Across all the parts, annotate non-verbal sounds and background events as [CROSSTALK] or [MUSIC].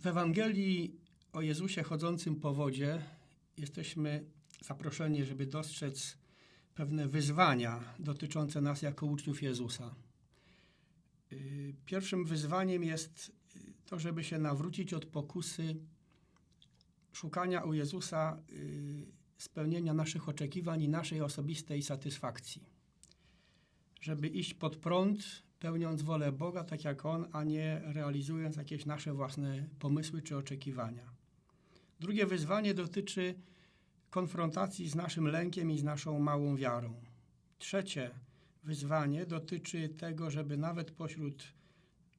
W Ewangelii o Jezusie chodzącym po wodzie jesteśmy zaproszeni, żeby dostrzec pewne wyzwania dotyczące nas jako uczniów Jezusa. Y, Pierwszym wyzwaniem jest to, żeby się nawrócić od pokusy szukania u Jezusa y, spełnienia naszych oczekiwań i naszej osobistej satysfakcji. Żeby iść pod prąd, pełniąc wolę Boga tak jak On, a nie realizując jakieś nasze własne pomysły czy oczekiwania. Drugie wyzwanie dotyczy konfrontacji z naszym lękiem i z naszą małą wiarą. Trzecie wyzwanie dotyczy tego, żeby nawet pośród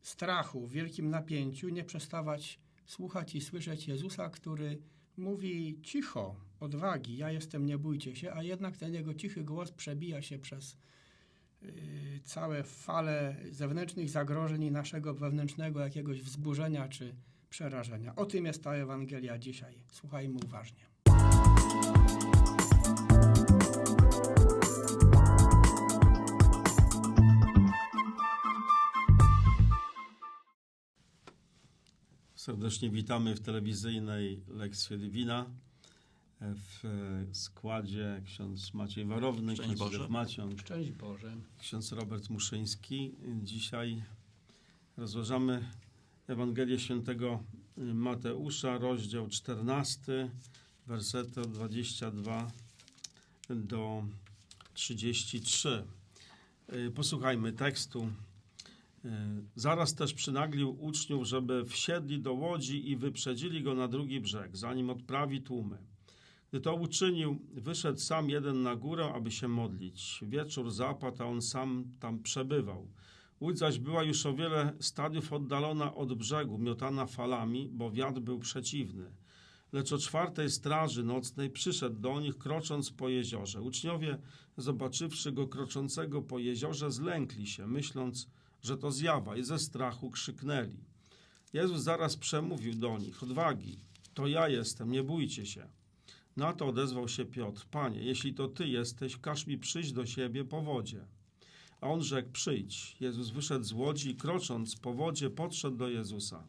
strachu, w wielkim napięciu nie przestawać słuchać i słyszeć Jezusa, który mówi cicho, odwagi, ja jestem, nie bójcie się, a jednak ten jego cichy głos przebija się przez całe fale zewnętrznych zagrożeń i naszego wewnętrznego jakiegoś wzburzenia czy przerażenia. O tym jest ta Ewangelia dzisiaj. Słuchajmy uważnie. Serdecznie witamy w telewizyjnej lekcji Divina. W e, składzie ksiądz Maciej Warowny, Szczęść ksiądz Boże. Maciąg, Szczęść Boże. ksiądz Robert Muszyński. Dzisiaj rozważamy Ewangelię świętego Mateusza, rozdział 14, wersety od 22 do 33. E, Posłuchajmy tekstu. E, Zaraz też przynaglił uczniów, żeby wsiedli do łodzi i wyprzedzili go na drugi brzeg, zanim odprawi tłumy. Gdy to uczynił, wyszedł sam jeden na górę, aby się modlić. Wieczór zapadł, a on sam tam przebywał. Łódź zaś była już o wiele stadiów oddalona od brzegu, miotana falami, bo wiatr był przeciwny. Lecz o czwartej straży nocnej przyszedł do nich, krocząc po jeziorze. Uczniowie, zobaczywszy go kroczącego po jeziorze, zlękli się, myśląc, że to zjawa i ze strachu krzyknęli. Jezus zaraz przemówił do nich: Odwagi, to ja jestem, nie bójcie się. Na to odezwał się Piotr: Panie, jeśli to ty jesteś, każ mi przyjść do siebie po wodzie. A on rzekł: Przyjdź. Jezus wyszedł z łodzi i krocząc po wodzie podszedł do Jezusa.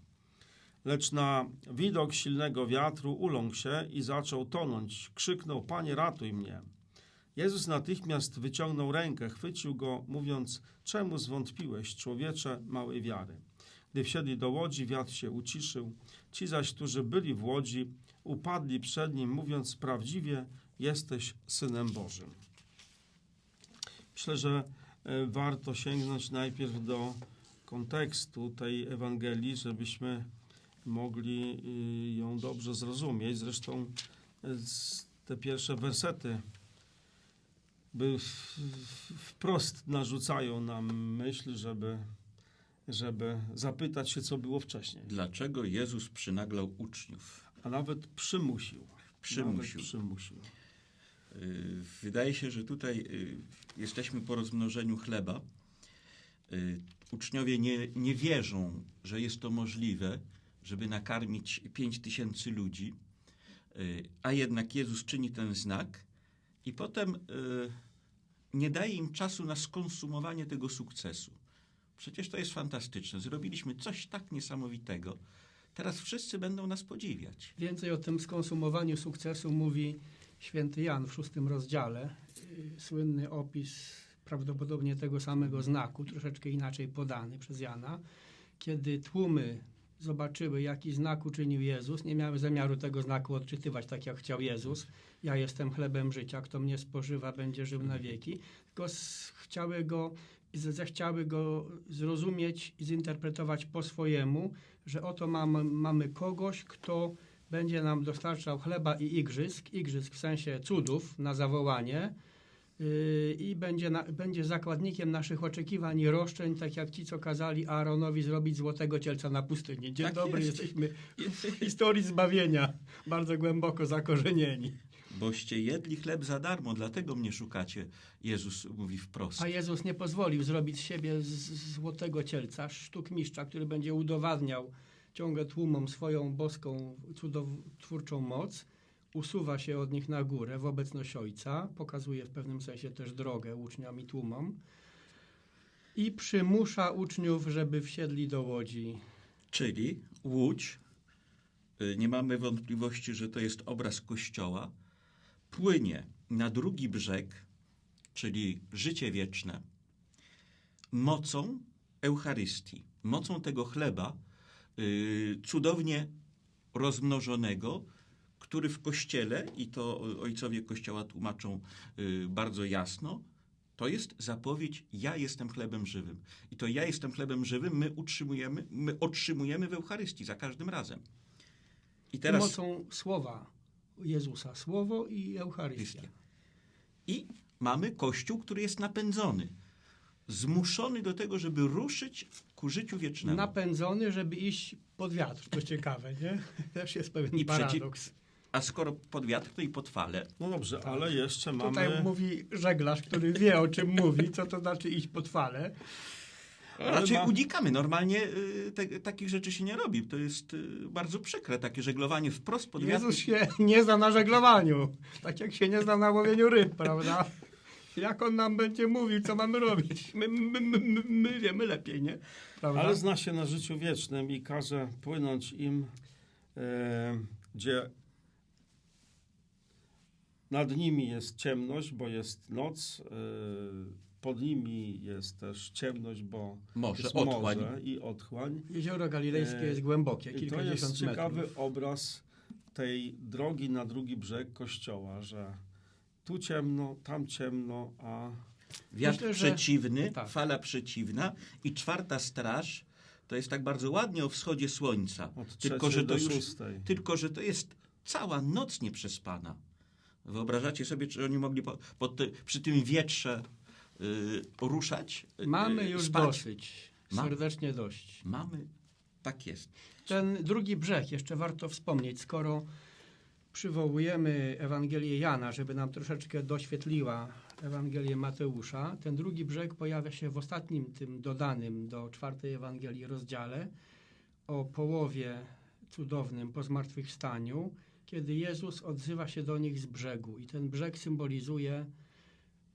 Lecz na widok silnego wiatru uląkł się i zaczął tonąć. Krzyknął: Panie, ratuj mnie. Jezus natychmiast wyciągnął rękę, chwycił go, mówiąc: Czemu zwątpiłeś, człowiecze małej wiary? Gdy wsiedli do łodzi, wiatr się uciszył. Ci zaś, którzy byli w łodzi, upadli przed nim, mówiąc: Prawdziwie jesteś synem Bożym. Myślę, że e, warto sięgnąć najpierw do kontekstu tej Ewangelii, żebyśmy mogli y, ją dobrze zrozumieć. Zresztą e, te pierwsze wersety wprost narzucają nam myśl, żeby, żeby zapytać się, co było wcześniej. Dlaczego Jezus przynaglał uczniów? A nawet przymusił. Przymusił. Nawet przymusił. Y, Wydaje się, że tutaj y, jesteśmy po rozmnożeniu chleba. Y, Uczniowie nie, nie wierzą, że jest to możliwe, żeby nakarmić pięć tysięcy ludzi, a jednak Jezus czyni ten znak i potem nie daje im czasu na skonsumowanie tego sukcesu. Przecież to jest fantastyczne. Zrobiliśmy coś tak niesamowitego. Teraz wszyscy będą nas podziwiać. Więcej o tym skonsumowaniu sukcesu mówi święty Jan w szóstym rozdziale. Yy, Słynny opis prawdopodobnie tego samego znaku, troszeczkę inaczej podany przez Jana. Kiedy tłumy zobaczyły, jaki znak uczynił Jezus, nie miały zamiaru tego znaku odczytywać tak, jak chciał Jezus. Ja jestem chlebem życia, kto mnie spożywa, będzie żył na wieki. Tylko chciały go, zechciały go zrozumieć i zinterpretować po swojemu, że oto mamy, mamy kogoś, kto będzie nam dostarczał chleba i igrzysk, igrzysk w sensie cudów na zawołanie yy, i będzie, na, będzie zakładnikiem naszych oczekiwań i roszczeń, tak jak ci, co kazali Aaronowi zrobić złotego cielca na pustyni. Dzień Tak dobry, jest. jesteśmy [LAUGHS] w historii zbawienia, bardzo głęboko zakorzenieni. Boście jedli chleb za darmo, dlatego mnie szukacie. Jezus mówi wprost. A Jezus nie pozwolił zrobić z siebie z- złotego cielca, sztukmistrza, który będzie udowadniał ciągle tłumom swoją boską, cudotwórczą moc. Usuwa się od nich na górę w obecność Ojca, pokazuje w pewnym sensie też drogę uczniom i tłumom i przymusza uczniów, żeby wsiedli do łodzi. Czyli łódź y, nie mamy wątpliwości, że to jest obraz Kościoła, płynie na drugi brzeg, czyli życie wieczne, mocą Eucharystii, mocą tego chleba y, cudownie rozmnożonego, który w Kościele, i to ojcowie Kościoła tłumaczą y, bardzo jasno, to jest zapowiedź ja jestem chlebem żywym. I to ja jestem chlebem żywym my utrzymujemy, my otrzymujemy w Eucharystii za każdym razem. I teraz Mocą słowa Jezusa. Słowo i Eucharystia. I mamy Kościół, który jest napędzony, zmuszony do tego, żeby ruszyć ku życiu wiecznemu. Napędzony, żeby iść pod wiatr. To ciekawe, nie? [LAUGHS] Też jest pewien I paradoks. A skoro pod wiatr, to i pod fale. No dobrze, Tak. ale jeszcze mamy... Tutaj mówi żeglarz, który wie o czym mówi, co to znaczy iść pod falę. Raczej ma- unikamy. Normalnie y, te, takich rzeczy się nie robi. To jest y, bardzo przykre, takie żeglowanie wprost pod wiatr. Jezus się nie zna na żeglowaniu. Tak jak się nie zna na łowieniu ryb, prawda? Jak on nam będzie mówił, co mamy robić? My, my, my, my, my wiemy lepiej, nie? Prawda? Ale zna się na życiu wiecznym i każe płynąć im, e, gdzie nad nimi jest ciemność, bo jest noc, e, pod nimi jest też ciemność, bo Morze, jest otchłań. morze i otchłań. Jezioro Galilejskie E, jest głębokie, I to kilkadziesiąt jest metrów. ciekawy obraz tej drogi na drugi brzeg kościoła, że tu ciemno, tam ciemno, a Wiatr Myślę, że- przeciwny, tak. fala przeciwna i czwarta straż to jest tak bardzo ładnie o wschodzie słońca. od Tylko że, do to już, tylko, że to jest cała noc nieprzespana. Wyobrażacie sobie, czy oni mogli po, po ty, przy tym wietrze y, ruszać? y, Mamy już spać? dosyć. Mamy. Serdecznie dość. Mamy. Tak jest. Ten drugi brzeg, jeszcze warto wspomnieć, skoro przywołujemy Ewangelię Jana, żeby nam troszeczkę doświetliła Ewangelię Mateusza, ten drugi brzeg pojawia się w ostatnim tym dodanym do czwartej Ewangelii rozdziale o połowie cudownym po zmartwychwstaniu, kiedy Jezus odzywa się do nich z brzegu i ten brzeg symbolizuje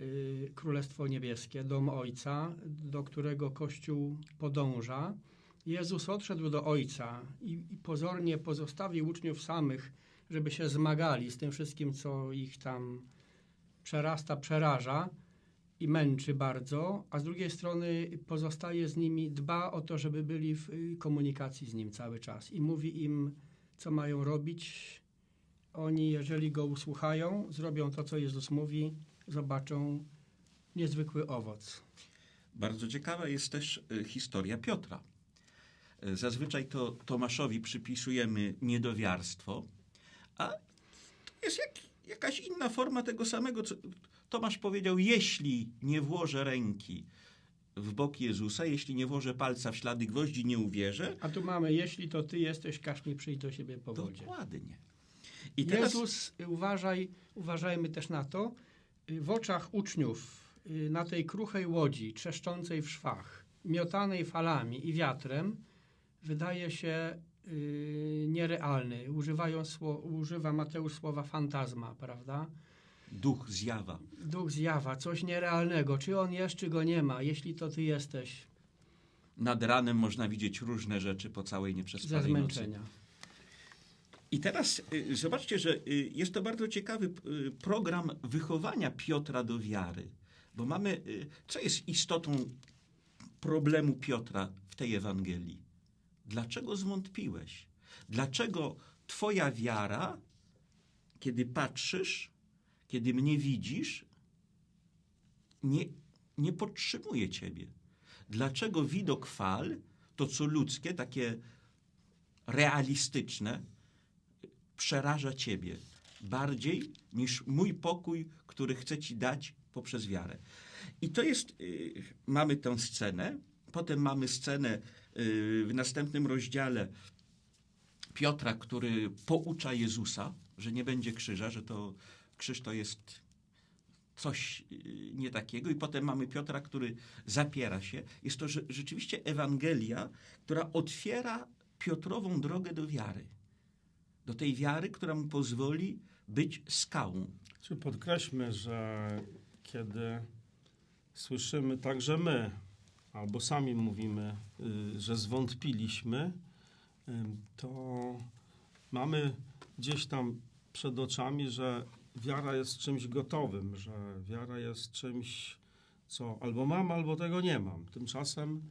y, Królestwo Niebieskie, dom Ojca, do którego Kościół podąża. Jezus odszedł do Ojca i, i pozornie pozostawił uczniów samych, żeby się zmagali z tym wszystkim, co ich tam przerasta, przeraża i męczy bardzo, a z drugiej strony pozostaje z nimi, dba o to, żeby byli w y, komunikacji z Nim cały czas i mówi im, co mają robić. Oni, jeżeli Go usłuchają, zrobią to, co Jezus mówi, zobaczą niezwykły owoc. Bardzo ciekawa jest też y, historia Piotra. Y, Zazwyczaj to Tomaszowi przypisujemy niedowiarstwo, a to jest jak, jakaś inna forma tego samego, co Tomasz powiedział, jeśli nie włożę ręki w bok Jezusa, jeśli nie włożę palca w ślady gwoździ, nie uwierzę. A tu mamy, jeśli to Ty jesteś, każ mi przyjść do siebie po wodzie. Dokładnie. I teraz Jezus, y, uważaj, uważajmy też na to, y, w oczach uczniów y, na tej kruchej łodzi, trzeszczącej w szwach, miotanej falami i wiatrem, wydaje się nierealny. Używają używa Mateusz słowa fantazma, prawda? duch zjawa. Duch zjawa, coś nierealnego. Czy on jest, czy go nie ma? Jeśli to ty jesteś, Nad ranem można widzieć różne rzeczy po całej ze nieprzespanej nocy. I teraz y, zobaczcie, że y, jest to bardzo ciekawy y, program wychowania Piotra do wiary. Bo mamy, co jest istotą problemu Piotra w tej Ewangelii? Dlaczego zwątpiłeś? Dlaczego Twoja wiara, kiedy patrzysz, kiedy mnie widzisz, nie, nie podtrzymuje Ciebie? Dlaczego widok fal, to co ludzkie, takie realistyczne, przeraża Ciebie bardziej niż mój pokój, który chcę Ci dać poprzez wiarę. I to jest, y, mamy tę scenę, potem mamy scenę y, w następnym rozdziale Piotra, który poucza Jezusa, że nie będzie krzyża, że to krzyż to jest coś y, nie takiego. I potem mamy Piotra, który zapiera się. Jest to rze- rzeczywiście Ewangelia, która otwiera Piotrową drogę do wiary. Do tej wiary, która mu pozwoli być skałą. Czy podkreślmy, że kiedy słyszymy także my, albo sami mówimy, y, że zwątpiliśmy, y, to mamy gdzieś tam przed oczami, że wiara jest czymś gotowym, że wiara jest czymś, co albo mam, albo tego nie mam. Tymczasem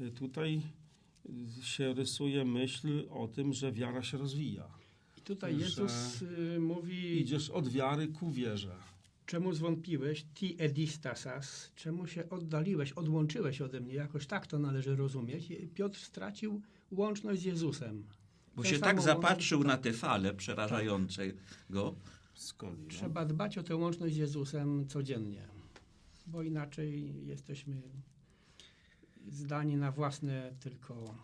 y, tutaj się rysuje myśl o tym, że wiara się rozwija. I tutaj Jezus y, mówi, Idziesz od wiary ku wierze. czemu zwątpiłeś, ti edistasas, czemu się oddaliłeś, odłączyłeś ode mnie, jakoś tak to należy rozumieć. Piotr stracił łączność z Jezusem. Bo Tę się tak zapatrzył łączność- na te fale przerażającego. Skąd? Trzeba dbać o tę łączność z Jezusem codziennie, bo inaczej jesteśmy zdani na własne tylko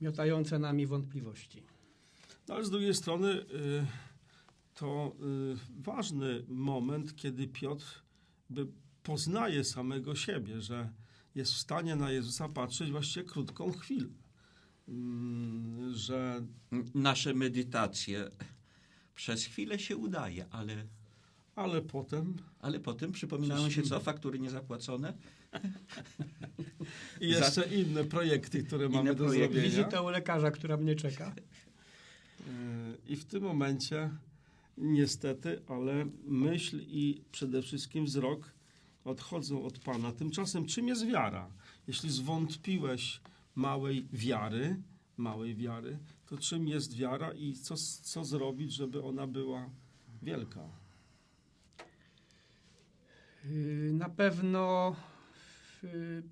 miotające nami wątpliwości. No, ale z drugiej strony y, to y, ważny moment, kiedy Piotr by poznaje samego siebie, że jest w stanie na Jezusa patrzeć właściwie krótką chwilę. Mm, że Nasze medytacje przez chwilę się udaje, ale, ale potem ale potem przypominają się co? Faktury niezapłacone? i jeszcze inne projekty, które mamy do projekty. zrobienia. Wizyta u lekarza, która mnie czeka. I w tym momencie niestety, ale myśl i przede wszystkim wzrok odchodzą od Pana. Tymczasem czym jest wiara? Jeśli zwątpiłeś małej wiary, małej wiary, to czym jest wiara i co, co zrobić, żeby ona była wielka? Na pewno y,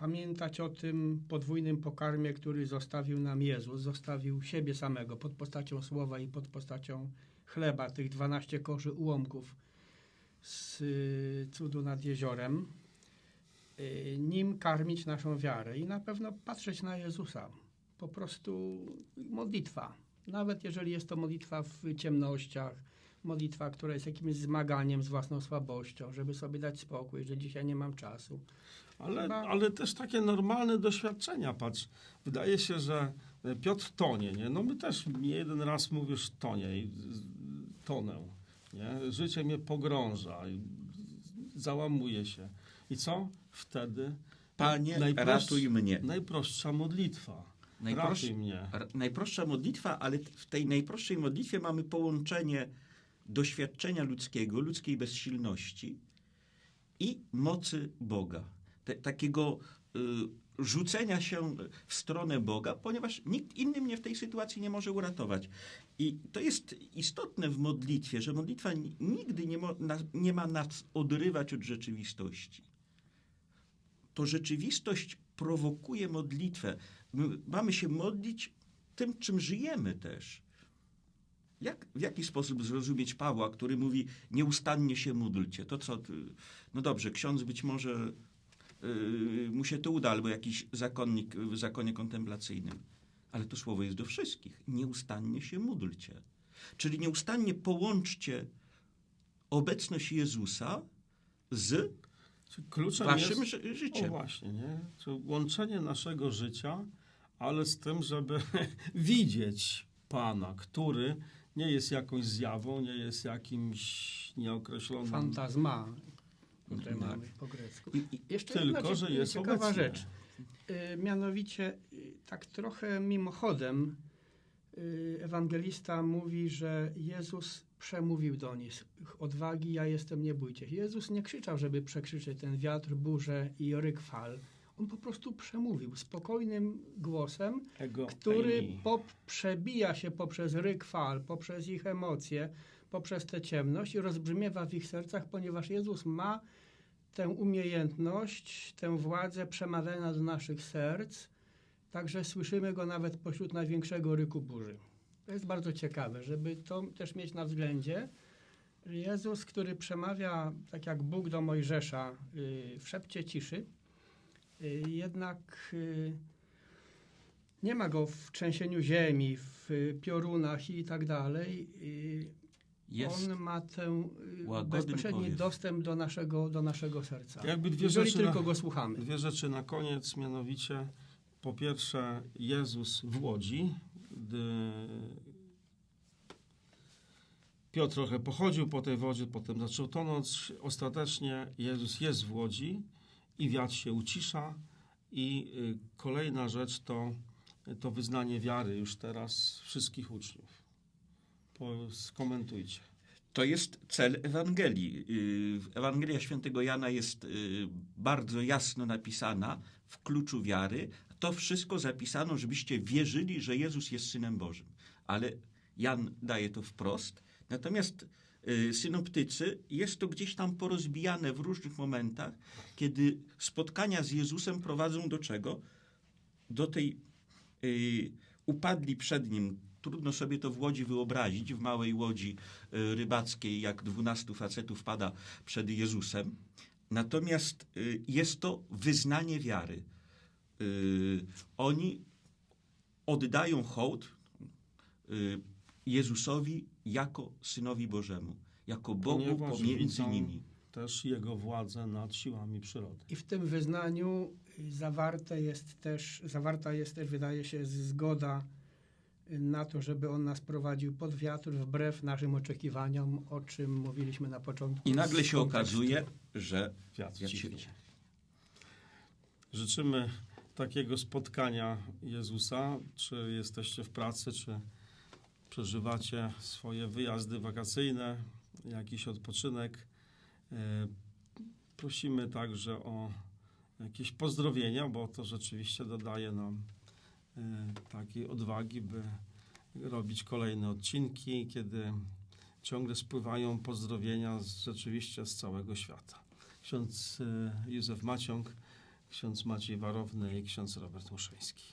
pamiętać o tym podwójnym pokarmie, który zostawił nam Jezus. Zostawił siebie samego pod postacią słowa i pod postacią chleba, tych 12 koszy ułomków z y, cudu nad jeziorem. Y, Nim karmić naszą wiarę i na pewno patrzeć na Jezusa. Po prostu modlitwa. Nawet jeżeli jest to modlitwa w ciemnościach, modlitwa, która jest jakimś zmaganiem z własną słabością, żeby sobie dać spokój, że dzisiaj nie mam czasu. Ale, Chyba- ale też takie normalne doświadczenia, patrz. Wydaje się, że Piotr tonie, nie? No my też nie jeden raz mówisz tonie i tonę, nie? Życie mnie pogrąża, i załamuje się. I co? Wtedy Panie, Najprost- ratuj mnie. najprostsza modlitwa. Najprost, Ratuj mnie. najprostsza modlitwa, ale w tej najprostszej modlitwie mamy połączenie doświadczenia ludzkiego, ludzkiej bezsilności i mocy Boga. Te, takiego y, rzucenia się w stronę Boga, ponieważ nikt inny mnie w tej sytuacji nie może uratować. I to jest istotne w modlitwie, że modlitwa ni- nigdy nie, mo, na, nie ma nas odrywać od rzeczywistości. To rzeczywistość prowokuje modlitwę. My mamy się modlić tym, czym żyjemy też. Jak, w jaki sposób zrozumieć Pawła, który mówi nieustannie się módlcie? To co? ty- No dobrze, ksiądz być może yy, mu się to uda, albo jakiś zakonnik w zakonie kontemplacyjnym. Ale to słowo jest do wszystkich. Nieustannie się módlcie. Czyli nieustannie połączcie obecność Jezusa z Kluczem waszym jest... ży- O życiem. właśnie, nie? Czy łączenie naszego życia, ale z tym, żeby [LAUGHS] widzieć Pana, który nie jest jakąś zjawą, nie jest jakimś nieokreślonym... Fantazma, tutaj Tak. mamy po grecku. I, i, Jeszcze Tylko, jedna że jest ciekawa obecny. rzecz. Y, Mianowicie, y, tak trochę mimochodem, y, ewangelista mówi, że Jezus przemówił do nich. Odwagi, ja jestem, nie bójcie. się. Jezus nie krzyczał, żeby przekrzyczeć ten wiatr, burzę i ryk fal. On po prostu przemówił spokojnym głosem, który pop przebija się poprzez ryk fal, poprzez ich emocje, poprzez tę ciemność i rozbrzmiewa w ich sercach, ponieważ Jezus ma tę umiejętność, tę władzę przemawiania do naszych serc, także słyszymy go nawet pośród największego ryku burzy. To jest bardzo ciekawe, żeby to też mieć na względzie. Jezus, który przemawia tak jak Bóg do Mojżesza y, w szepcie ciszy, jednak y, nie ma go w trzęsieniu ziemi, w y, piorunach i tak dalej. Y, jest On ma ten y, bezpośredni powiew. dostęp do naszego, do naszego serca. Jakby dwie Jeżeli rzeczy tylko na- go słuchamy. Dwie rzeczy na koniec, mianowicie po pierwsze Jezus w Łodzi, gdy Piotr trochę pochodził po tej wodzie, potem zaczął tonąć. Ostatecznie Jezus jest w Łodzi i wiatr się ucisza. I y, kolejna rzecz to to wyznanie wiary już teraz wszystkich uczniów? Skomentujcie. To jest cel Ewangelii. Y, Ewangelia świętego Jana jest y, bardzo jasno napisana w kluczu wiary. To wszystko zapisano, żebyście wierzyli, że Jezus jest Synem Bożym. Ale Jan daje to wprost. Natomiast synoptycy jest to gdzieś tam porozbijane w różnych momentach, kiedy spotkania z Jezusem prowadzą do czego? Do tej y, upadli przed nim. Trudno sobie to w łodzi wyobrazić, w małej łodzi y, rybackiej, jak dwunastu facetów pada przed Jezusem. Natomiast y, jest to wyznanie wiary. Y, Oni oddają hołd y, Jezusowi jako Synowi Bożemu, jako Bogu Ponieważ pomiędzy nimi. Też Jego władzę nad siłami przyrody. I w tym wyznaniu zawarte jest też, zawarta jest też, wydaje się, zgoda na to, żeby on nas prowadził pod wiatr, wbrew naszym oczekiwaniom, o czym mówiliśmy na początku. I nagle się okazuje, że Wiatr cichnie. się- Życzymy takiego spotkania Jezusa, czy jesteście w pracy, czy przeżywacie swoje wyjazdy wakacyjne, jakiś odpoczynek. E, Prosimy także o jakieś pozdrowienia, bo to rzeczywiście dodaje nam e, takiej odwagi, by robić kolejne odcinki, kiedy ciągle spływają pozdrowienia z, rzeczywiście z całego świata. Ksiądz e, Józef Maciąg, ksiądz Maciej Warowny i ksiądz Robert Muszyński.